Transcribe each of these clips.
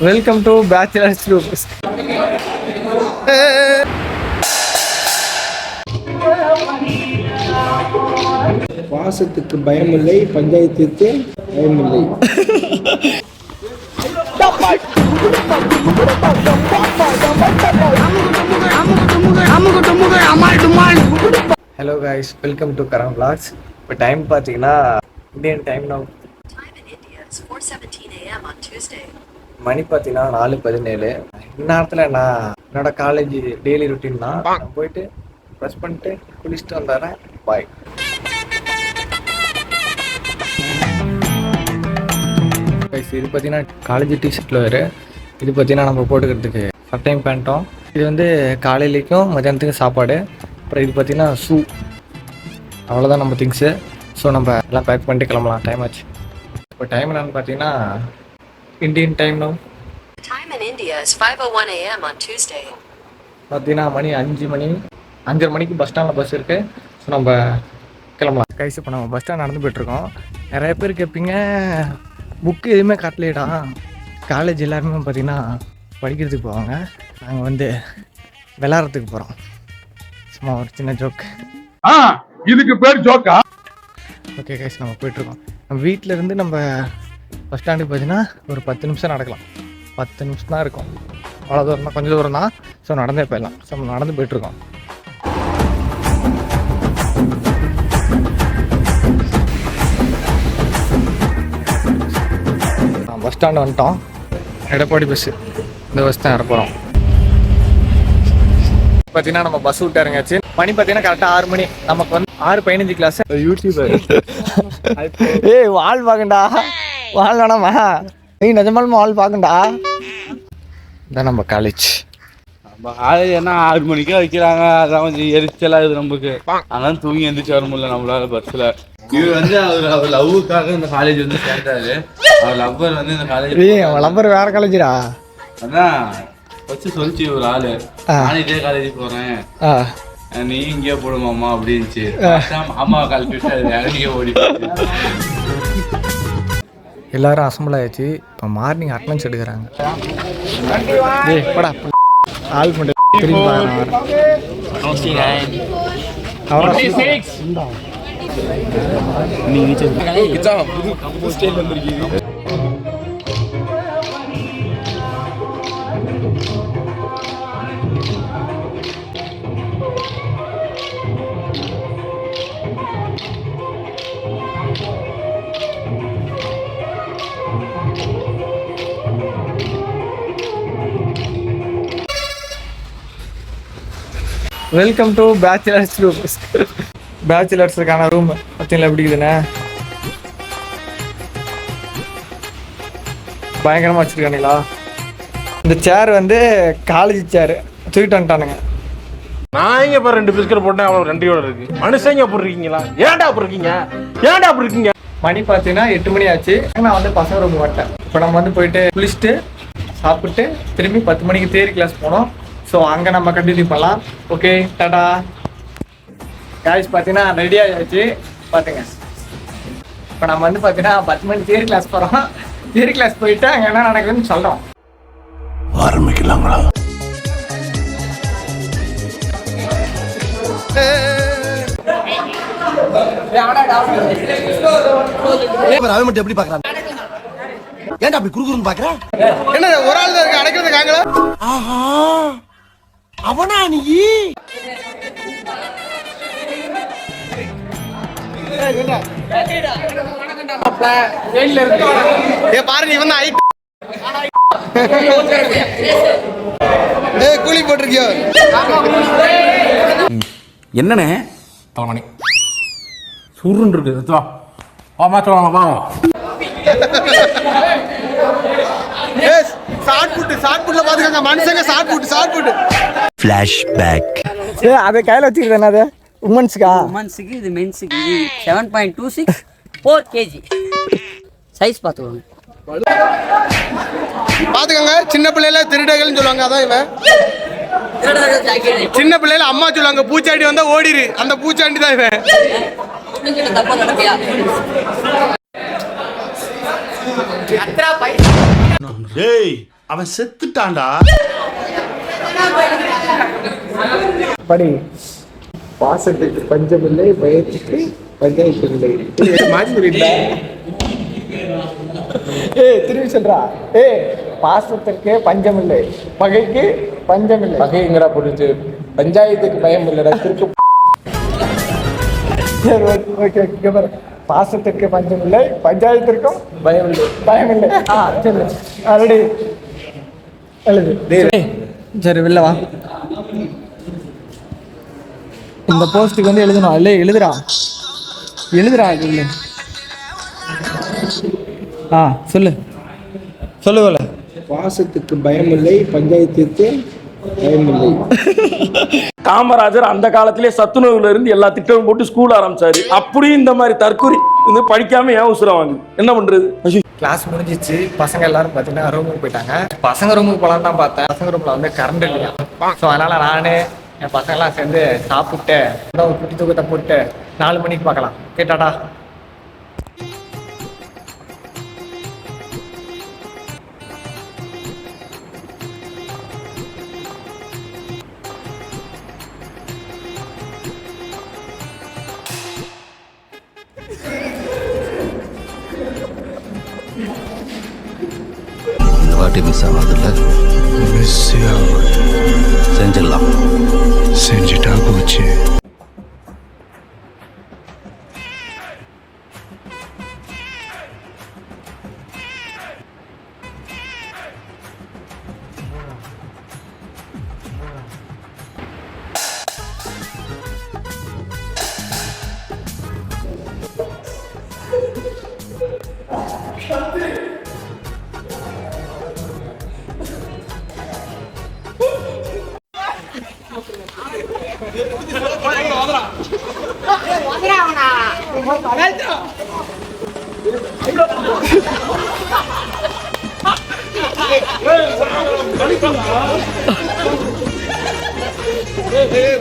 Welcome to bachelors group பாசத்துக்கு பயமில்லை பஞ்சாயத்துக்கு பயமில்லை. Hello guys welcome to Karam blogs இப்போ டைம் பார்த்தீங்கன்னா இந்தியன் டைம் நான் மணி பார்த்தீங்கன்னா நாலு பதினேழு. இந்நேரத்தில் நான் என்னோட காலேஜ் டெய்லி ருட்டீன் தான் நான் போயிட்டு ப்ரெஸ் பண்ணிட்டு குளிச்சுட்டு வந்தாரேன் பாய் இது பார்த்தீங்கன்னா காலேஜ் டிஷர்ட்டில் வேறு. இது பார்த்தீங்கன்னா நம்ம போட்டுக்கிறதுக்கு ஃபர்ஸ்ட் டைம் பேண்ட்டும் இது வந்து காலையிலேக்கும் மத்தியானத்துக்கும் சாப்பாடு. அப்புறம் இது பார்த்தீங்கன்னா ஷூ அவ்வளோதான் நம்ம திங்ஸு ஸோ நம்ம எல்லாம் பேக் பண்ணிட்டு கிளம்பலாம். டைம் ஆச்சு. இப்போ டைம் என்னென்னு பார்த்தீங்கன்னா Indian time no Time in India is 5:01 a.m. on Tuesday. பார்த்தீங்கன்னா மணி அஞ்சு மணி அஞ்சரை மணிக்கு பஸ் ஸ்டாண்டில் பஸ் இருக்குது ஸோ நம்ம கிளம்பலாம். கைஸ் இப்போ நம்ம பஸ் ஸ்டாண்ட் நடந்து போயிட்டுருக்கோம். நிறைய பேர் கேட்பீங்க புக்கு எதுவுமே காட்டலையடா. காலேஜ் எல்லாருமே பார்த்தீங்கன்னா படிக்கிறதுக்கு போவாங்க. நாங்கள் வந்து விளாட்றதுக்கு போகிறோம் சும்மா ஒரு சின்ன ஜோக் இதுக்கு பேர் ஜோக்கா ஓகே கைஸ் நம்ம போயிட்டுருக்கோம். நம்ம வீட்டில் இருந்து நம்ம பஸ் ஸ்டாண்டுக்கு பார்த்தீங்கன்னா ஒரு பத்து நிமிஷம் நடக்கலாம். பத்து நிமிஷம் தான் இருக்கும். அவ்வளோ தூரம் தான் கொஞ்சம் தூரம் தான் ஸோ நடந்தே போயிடலாம். ஸோ நம்ம நடந்து போயிட்டுருக்கோம். பஸ் ஸ்டாண்டு வந்துட்டோம். எடப்பாடி பஸ்ஸு இந்த பஸ் தான் இறக்குறோம் பார்த்தீங்கன்னா நம்ம பஸ் விட்டு இறங்காச்சு மணி பார்த்தீங்கன்னா கரெக்டாக ஆறு மணி. நமக்கு வந்து ஆறு பதினஞ்சு கிளாஸ் யூடியூபர். ஏய் வால் பார்க்கண்டா வால் வேணாமா நீ நிஜமாலுமா வால் பார்க்கண்டா இதான் நம்ம காலேஜ் நம்ம காலேஜ் என்ன ஆறு மணிக்கே வைக்கிறாங்க. அதான் கொஞ்சம் எரிச்சலா இது நமக்கு. அதனால தூங்கி எந்திரிச்சு வர முடியல நம்மளால பஸ்ல இவர் வந்து அவர் அவர் லவ்வுக்காக இந்த காலேஜ் வந்து சேர்ந்தாரு. அவர் லவ்வர் வந்து இந்த காலேஜ் ஏய் அவன் லம்பர் வேற காலேஜ்டா அதான் ஃபர்ஸ்ட் சொல்லிச்சு ஒரு ஆளு. நானும் இதே காலேஜ் போறேன். நீ இங்கே போடுமாமா அப்படின்ச்சு மாமா கழட்டிட்டு அது இறங்கியே ஓடி போச்சு. எல்லாரும் அசம்பிள் ஆயிடுச்சு. இப்போ மார்னிங் அட்டனன்ஸ் எடுக்கிறாங்க. ஏய் போடா ஆள் பண்ணு திரும்பி பாருங்க வெல்கம் டு பேச்சுலர்ஸ் ரூம் பேச்சுலர்ஸுக்கான ரூம் பார்த்தீங்களா எப்படி இருக்குதுண்ணே பயங்கரமாக வச்சுருக்கானுங்களா இந்த சேர் வந்து காலேஜ் சேர் தூக்கிட்டு வந்துட்டானுங்க. நான் இங்க இப்ப ரெண்டு பிஸ்கட் போட்டேன் அவ்வளவு ரெண்டையோட இருக்கு. மனுஷங்க அப்படி இருக்கீங்களா? ஏன்டா அப்படி இருக்கீங்க? ஏன்டா அப்படி இருக்கீங்க? மணி பார்த்தீங்கன்னா எட்டு மணி ஆச்சு. நான் வந்து பசங்க ரூம் வந்துட்டேன் இப்போ நம்ம வந்து போயிட்டு குளிச்சுட்டு சாப்பிட்டு திரும்பி பத்து மணிக்கு தேரி கிளாஸ் போனோம். ஸோ அங்கே நம்ம கண்டினியூ பண்ணலாம். ஓகே டாடா காய்ஸ் பார்த்தீங்கன்னா ரெடி ஆகிடுச்சு பார்த்துங்க இப்போ நம்ம வந்து பார்த்தீங்கன்னா பத்து மணி தேரி கிளாஸ் போகிறோம் தேரி கிளாஸ் போயிட்டு அங்கே என்ன நடக்குதுன்னு சொல்கிறோம் அவன் மட்டும் எப்படி பாக்குறான் ஏன்டா அப்படி குறுகுறுன்னு பாக்குற என்ன ஒரு ஆள் தான் இருக்கு அடைக்கிறதுக்காங்களா ஆஹா. அவனா நீ? பாருங்க இவன் கூலி போட்டிருக்கியோ? என்னண்ணே? தலைமணி. சுருன்னு இருக்கு வா. வா மாத்த வாங்க வா ஷார்ட் புட் ஷார்ட் புட்ல பாத்துக்கங்க மனுஷங்க shot put shot put flashback ஏ அதை கையில வச்சுக்கிறேன் அது? உமன்ஸ்க்கா உமன்ஸுக்கு இது மென்ஸுக்கு இது seven point two six four KG size பார்த்துக்கோங்க. பாத்துக்கங்க சின்ன பிள்ளைல திருடர்கள்னு சொல்லுவாங்க அதான் இவன். சின்ன பிள்ளைல அம்மா சொல்லுவாங்க பூச்சாண்டி வந்தா ஓடிரு. அந்த பூச்சாண்டி தான் இவன். டேய் அவன் செத்துட்டான்டா. படி பாசத்துக்கு பஞ்சமில்லை பயத்துக்கு பஞ்சாயத்து இல்லை மாற்றி சொல்லிட்டா ஏய் திரும்பி சொல்றா. ஏய் பாசத்திற்கு பஞ்சமில்லை பகைக்கு பஞ்சமில்லை. பகைங்கிற புரிஞ்சு. பஞ்சாயத்துக்கு பயம் இல்லைடா திருக்கு சரி ஓகே ஓகே இங்க பாரு. பாசத்திற்கு பஞ்சமில்லை பஞ்சாயத்திற்கும் பயமில்லை. பயமில்லை. ஆ சரி ஆல்ரெடி எழுது. சரி வெளில வா. இந்த போஸ்ட்டுக்கு வந்து எழுதணும். இல்லை எழுதுடா எழுதுடா சொல்லு. ஆ சொல்லு. சொல்லு போல பாசத்துக்கு பயமில்லை பஞ்சாயத்துக்கு பயமில்லை. காமராஜர் அந்த காலத்திலே சத்துணவுல இருந்து எல்லா திட்டமும் போட்டு ஸ்கூல் ஆரம்பிச்சாரு. அப்படியும் இந்த மாதிரி தற்கொலை வந்து படிக்காம ஏன் உசுர வாங்குது? என்ன பண்றது? கிளாஸ் முடிஞ்சிச்சு. பசங்க எல்லாரும் பார்த்தீங்கன்னா ரூமுக்கு போயிட்டாங்க. பசங்க ரூமுக்கு போகலாம் தான் பார்த்தேன். பசங்க ரூமில் வந்து கரண்ட் இல்லையா? ஸோ அதனால நானே என் பசங்களாம் சேர்ந்து சாப்பிட்டு ஒரு குட்டி தூக்கத்தை போட்டு நாலு மணிக்கு பார்க்கலாம். கேட்டாடா? வாட்டி மிஸ் ஆகாதுல்ல? மிஸ் செஞ்சிடலாம். செஞ்சுட்டா போச்சு. ¡Adentro! ¡Eh,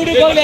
விடு போகல